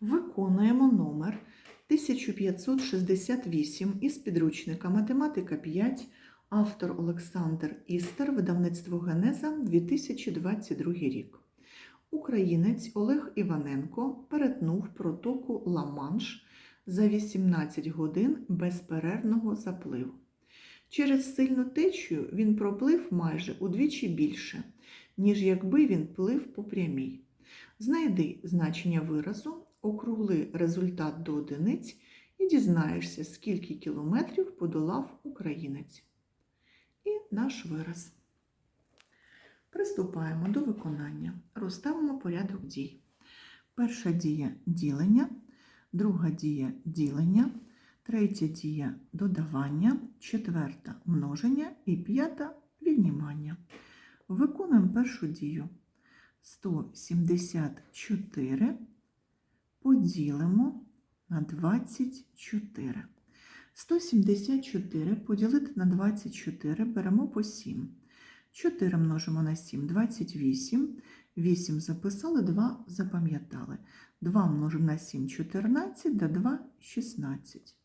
Виконуємо номер 1568 із підручника Математика 5, автор Олександр Істер, видавництво Генеза 2022 рік. Українець Олег Іваненко перетнув протоку Ла-Манш за 18 годин безперервного запливу. Через сильну течію він проплив майже удвічі більше, ніж якби він плив по прямій. Знайди значення виразу, округли результат до одиниць і дізнаєшся, скільки кілометрів подолав українець. І наш вираз. Приступаємо до виконання. Розставимо порядок дій. Перша дія ділення, друга дія ділення, третя дія додавання, четверта множення і п'ята віднімання. Виконуємо першу дію. 174 поділимо на 24. 174 поділити на 24 беремо по 7. 4 множимо на 7 28. 8 записали, 2 запам'ятали. 2 множимо на 7 14, да 2 16.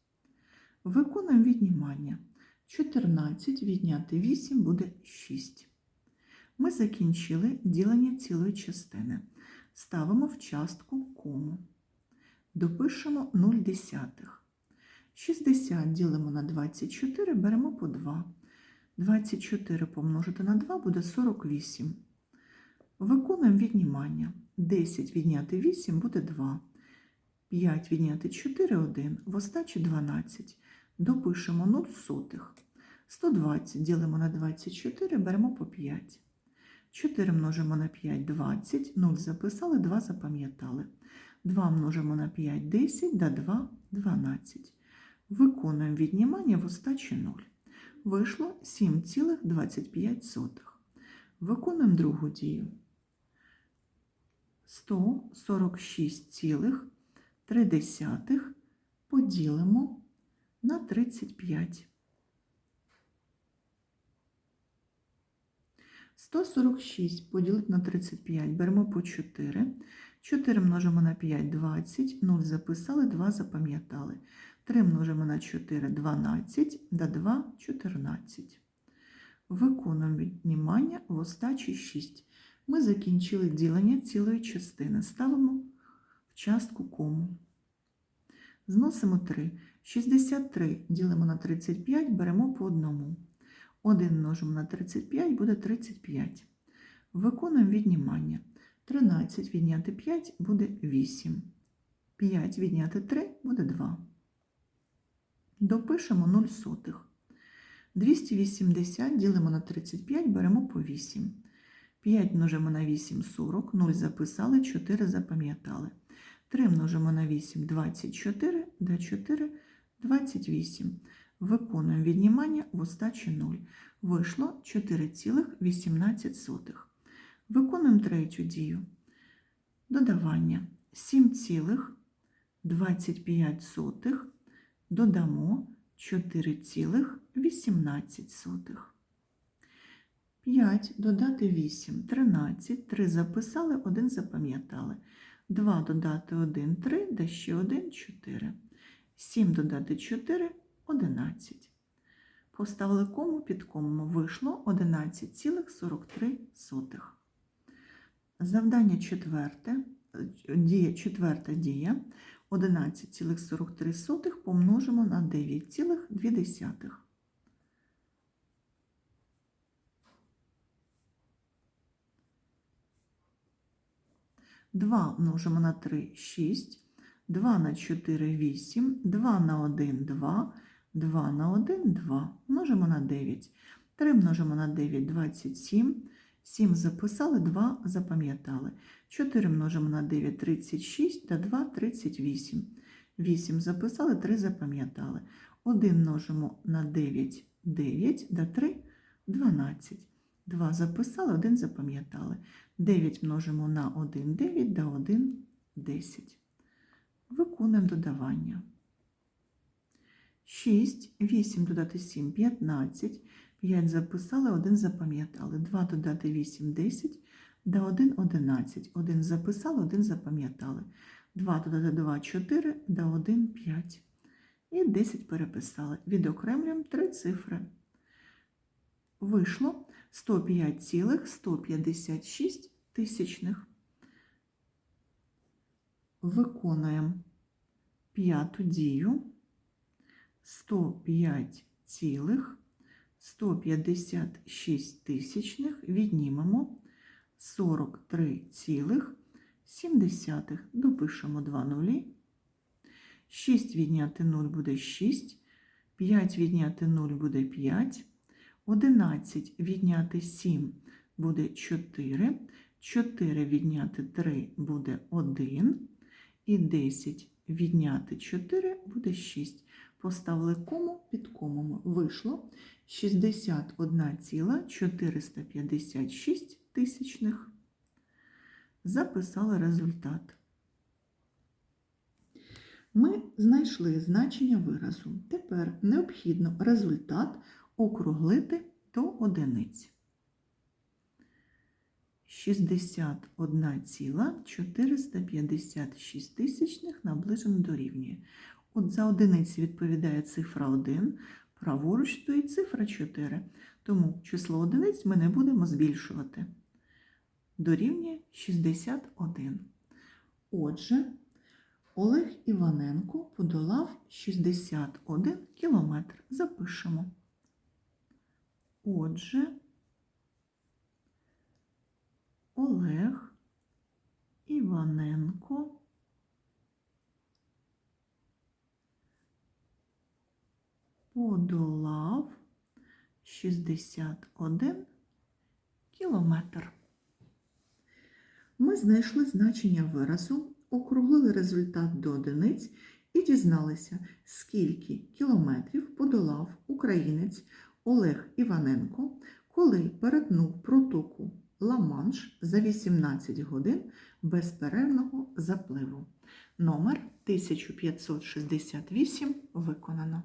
Виконуємо віднімання. 14 відняти 8 буде 6. Ми закінчили ділення цілої частини. Ставимо в частку кому. Допишемо 0 десятих. 60 ділимо на 24, беремо по 2. 24 помножити на 2 буде 48. Виконуємо віднімання. 10 відняти 8 буде 2. 5 відняти 4 1. В остачі 12. Допишемо 0 сотих. 120 ділимо на 24, беремо по 5. 4 множимо на 5 20, 0 записали, 2 запам'ятали. 2 множимо на 5 10, да 2 12. Виконуємо віднімання в остачі 0. Вийшло 7,25. Виконуємо другу дію. 146,3 поділимо на 35. 146 поділити на 35, беремо по 4. 4 множимо на 5 20, 0 записали, 2 запам'ятали. 3 множимо на 4 12, да 2 14. Виконуємо віднімання в остачі 6. Ми закінчили ділення цілої частини. Ставимо в частку кому. Зносимо 3. 63 ділимо на 35, беремо по одному. 1 множимо на 35 буде 35. Виконуємо віднімання. 13 відняти 5 буде 8. 5 відняти 3 буде 2. Допишемо 0 сотих. 280 ділимо на 35, беремо по 8. 5 множимо на 8 40, 0 записали, 4 запам'ятали. 3 множимо на 8 24, да 4 28. Виконуємо віднімання в остачі 0. Вийшло 4,18. Виконуємо третю дію. Додавання 7,25 додамо 4,18. 5 додати 8 13, 3 записали, 1 запам'ятали. 2 додати 1 3, да ще 1 4. 7 додати 4 11. Поставили кому під кому вийшло 11,43. Завдання четверте, дія, четверта дія 11,43 помножимо на 9,2. Два множимо на 3 6, 2 на 4 8, 2 на 1 2, 2 на 1 2. Множимо на 9. 3 множимо на 9 27. 7 записали, 2 запам'ятали. 4 множимо на 9 36 та 2 38. 8 записали, 3 запам'ятали. 1 множимо на 9 9 да 3 12. 2 записали, 1 запам'ятали. 9 множимо на 1 9 да 1 10. Виконуємо додавання. 6, 8 додати 7, 15, 5 записали, 1 запам'ятали. 2 додати 8, 10, да 1 11. 1 записали, 1 запам'ятали. 2 додати 2 – 4, да 1 – 5. І 10 переписали. Відокремлюємо три цифри. Вийшло 105,156 тисячних. Виконуємо п'яту дію. 105,156 тисячних віднімемо 43,7. Допишемо 2 нулі. 6 відняти 0 буде 6, 5 відняти 0 буде 5, 11 відняти 7 буде 4, 4 відняти 3 буде 1, і 10 відняти 4 буде 6. Поставили кому під комами. Вийшло 61,456 тисячних. Записали результат. Ми знайшли значення виразу. Тепер необхідно результат округлити до одиниць. 61,456 тисячних наближено дорівнює. От за одиниці відповідає цифра 1, праворуч стоїть цифра 4, тому число одиниць ми не будемо збільшувати. Дорівнює 61. Отже, Олег Іваненко подолав 61 кілометр. Запишемо. Отже, Олег Іваненко подолав 61 кілометр. Ми знайшли значення виразу, округлили результат до одиниць і дізналися, скільки кілометрів подолав українець Олег Іваненко, коли перетнув протоку Ла-Манш за 18 годин безперервного запливу. Номер 1568 виконано.